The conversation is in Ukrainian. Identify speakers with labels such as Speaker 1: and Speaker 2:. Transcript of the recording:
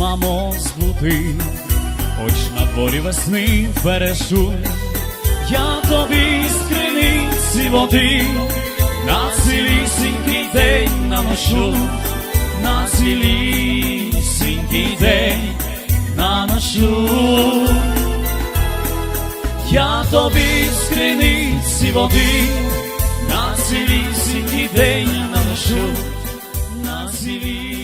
Speaker 1: мамо, збуди, хоч на дворі весни перешу, я тобі з криниці води на цілісінький день наношу, на цілісінький день наношу. Я тобі з криниці води на цілісінький день наношу, на цілісінький